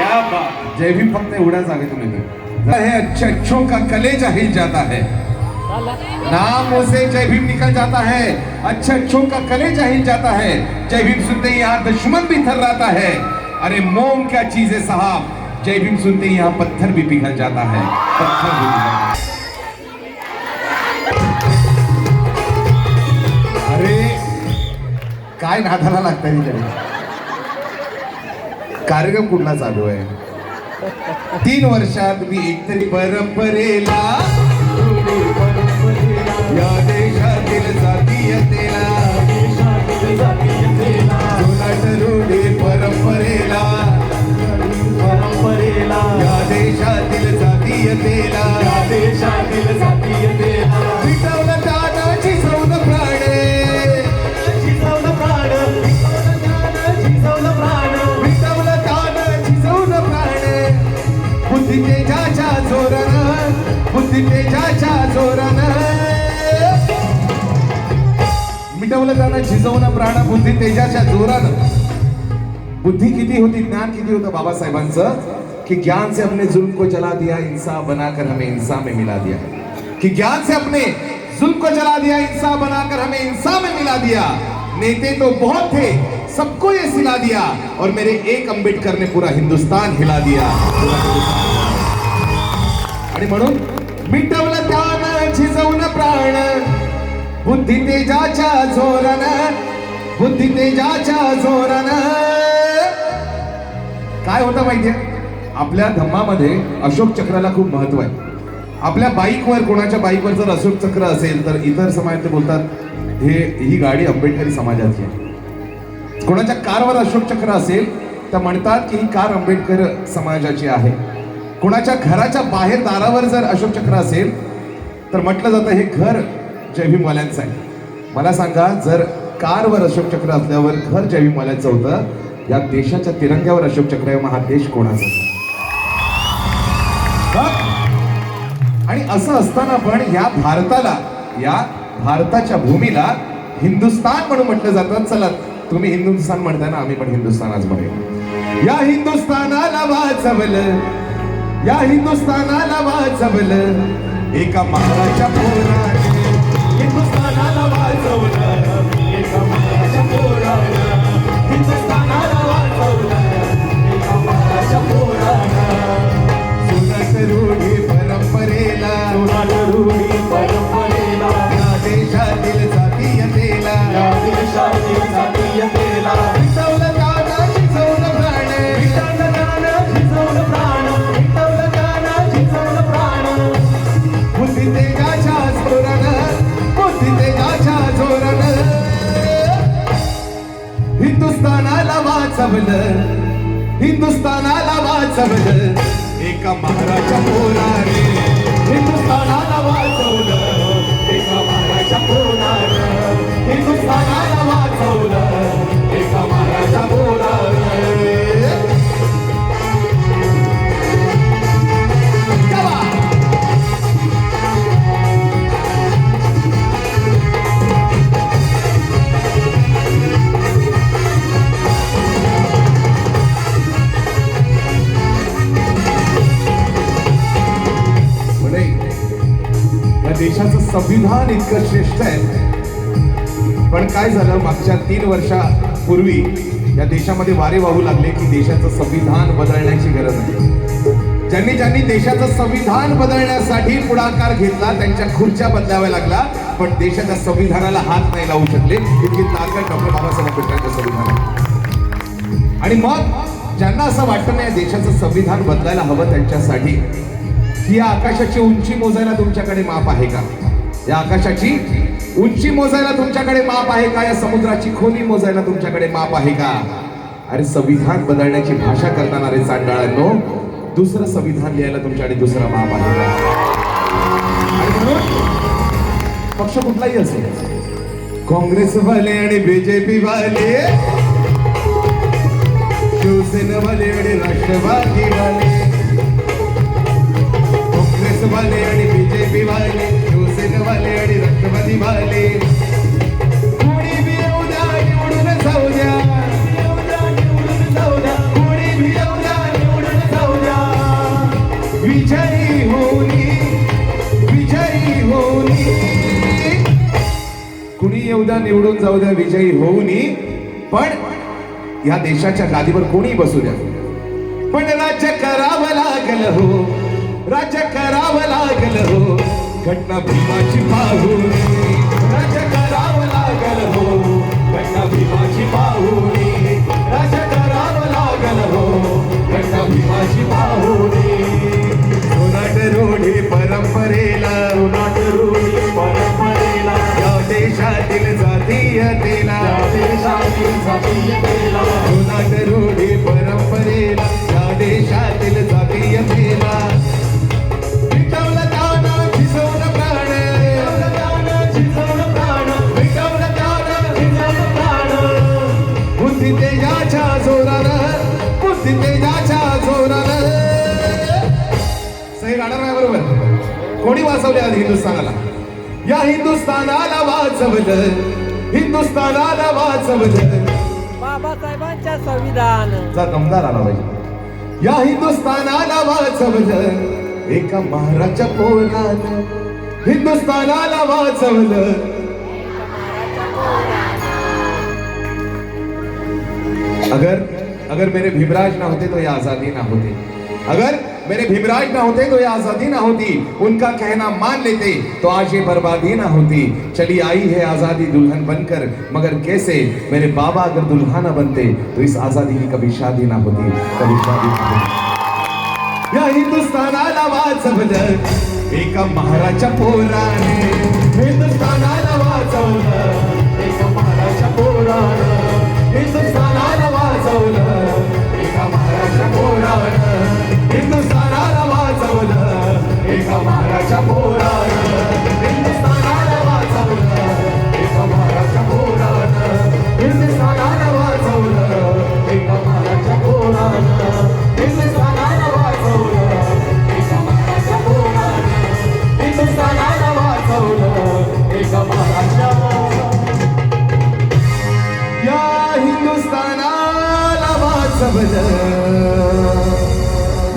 क्या बात? जय भीम फक्त एवढ्याच आगे तुम्ही है अच्छे अच्छों का कलेजा हिल जाता है। नाम से जय भीम निकल जाता है अच्छे अच्छों का कलेजा हिल जाता है। जय भीम सुनते ही यहाँ दुश्मन भी थर्राता है। अरे मोम, क्या चीज़ है साहब? जय भीम सुनते ही यहाँ पत्थर भी पिघल जाता है। पत्थर भी पिघल जाता है। काय नादाला लागतंय कार्यक्रम कुठला चालू आहे? तीन वर्षात मी एकतरी परंपरेला त्यामुळे झिजवणं प्राणबुद्धी तेजाच्या जोरानं. बुद्धी किती होती ज्ञान किती होतं बाबासाहेबांचं? कि ज्ञान से अपने जुल्म को जला दिया इंसाफ बनाकर हमें इंसान में मिला दिया. कि ज्ञान से अपने जुल्म को जला दिया इंसाफ बनाकर हमें इंसान में मिला दिया. नेते तो बहुत थे सबको ये सिला दिया और मेरे एक अंबेडकर ने पूरा हिंदुस्तान हिला दिया. आणि म्हणून मिटवलं त्यानं झिजवलं प्राण. बुद्धी तेजाच्या जोरानं बुद्धी तेजाच्या जोरानं. काय होतं माहितीये? आपल्या धम्मामध्ये अशोक चक्राला खूप महत्त्व आहे. आपल्या बाईकवर कोणाच्या बाईकवर जर अशोक चक्र असेल तर इतर समाज बोलतात हे ही गाडी आंबेडकरी समाजाची आहे. कोणाच्या कारवर अशोक चक्र असेल तर म्हणतात की ही कार आंबेडकर समाजाची आहे. कोणाच्या घराच्या बाहेर दारावर जर अशोक चक्र असेल तर म्हटलं जातं हे घर जयभीमवाल्यांचं आहे. मला सांगा जर कारवर अशोक चक्र असल्यावर घर जयभीमवाल्यांचं होतं या देशाच्या तिरंग्यावर अशोक चक्र आहे मग हा देश कोणाचा आणि असं असताना पण या भारताला या भारताच्या भूमीला हिंदुस्तान म्हणून म्हटलं जातं. चला तुम्ही हिंदुस्थान म्हणताय ना आम्ही पण हिंदुस्थानाच आज म्हणूया. या हिंदुस्थानाला वाचवलं या हिंदुस्थानाला वाचवलं एका महाराच्या पोरा तेजाच्या जोरानं तेजाच्या जोरानं. हिंदुस्थानाला वाचवलं हिंदुस्थानाला वाचवलं. एका महाराजा पोराने हिंदुस्थाना देशाचं संविधान इतकं श्रेष्ठ आहे. पण काय झालं? मागच्या तीन वर्षापूर्वी या देशामध्ये वारे वाहू लागले की देशाचं संविधान बदलण्याची गरज आहे. ज्यांनी ज्यांनी देशाचं संविधान बदलण्यासाठी पुढाकार घेतला त्यांच्या खुर्च्या बदलाव्या लागला पण देशाच्या संविधानाला हात नाही लावू शकले. इतकी ताकद डॉक्टर बाबासाहेब आंबेडकरांच्या संविधानात आणि मग ज्यांना असं वाटतं नाही देशाचं संविधान बदलायला हवं त्यांच्यासाठी की या आकाशाची उंची मोजायला तुमच्याकडे माप आहे का? या आकाशाची उंची मोजायला तुमच्याकडे माप आहे का? या समुद्राची खोली मोजायला तुमच्याकडे माप आहे का? अरे संविधान बदलण्याची भाषा करताना रे चांडाळांनो दुसरं संविधान लिहायला तुमच्याकडे दुसरं माप आहे का? पक्ष कुठलाही असेल काँग्रेसवाले आणि बीजेपी वाले शिवसेनावाले आणि राष्ट्रवादी वाले वाले आणि बीजेपी वाले शिवसेनेवाले आणि राष्ट्रवादी वाले. कोणी निवडून जाऊ द्या जाऊ द्या. द्या निवडून जाऊ द्या. विजयी होनी विजयी कुणी येऊ द्या निवडून जाऊ द्या विजयी होऊनी पण या देशाच्या गादीवर कोणी बसू द्या. पण राज्य करावं लागलं हो. राज्य करावं लागलं हो. घटना भीमाची पाहून राज्य करावं लागलं हो. घटना भीमाची पाहून तेजाच्या जोरानं बुद्धी तेजाच्या जोरानं. सही गाणार नाही बरोबर. कोणी वाचवले आज हिंदुस्थानाला? या हिंदुस्थानाला वाचवलं हिंदुस्थानाला वाचवलं बाबासाहेबांच्या संविधान. दमदार आला पाहिजे या हिंदुस्थानाला वाचवलं एका महाराजच्या पोरानं हिंदुस्थानाला वाचवलं अगर अगर मेरे भीमराज ना होते तो ये आज़ादी ना होती। अगर मेरे भीमराज ना होते तो ये आज़ादी ना होती। उनका कहना मान लेते तो आज ये बर्बादी ना होती। चली आई है आज़ादी दुल्हन बनकर, मगर कैसे? मेरे बाबा अगर दुल्हा ना बनते तो इस आज़ादी की कभी शादी ना होती, कभी शादी ना होती। या हिंदुस्थानाला वाचवलं एका महाराच्या पोराने हिंदुस्थानाला वाचवलं एका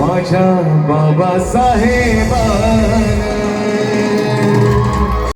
माझ्या माझ्या बाबासाहेबानं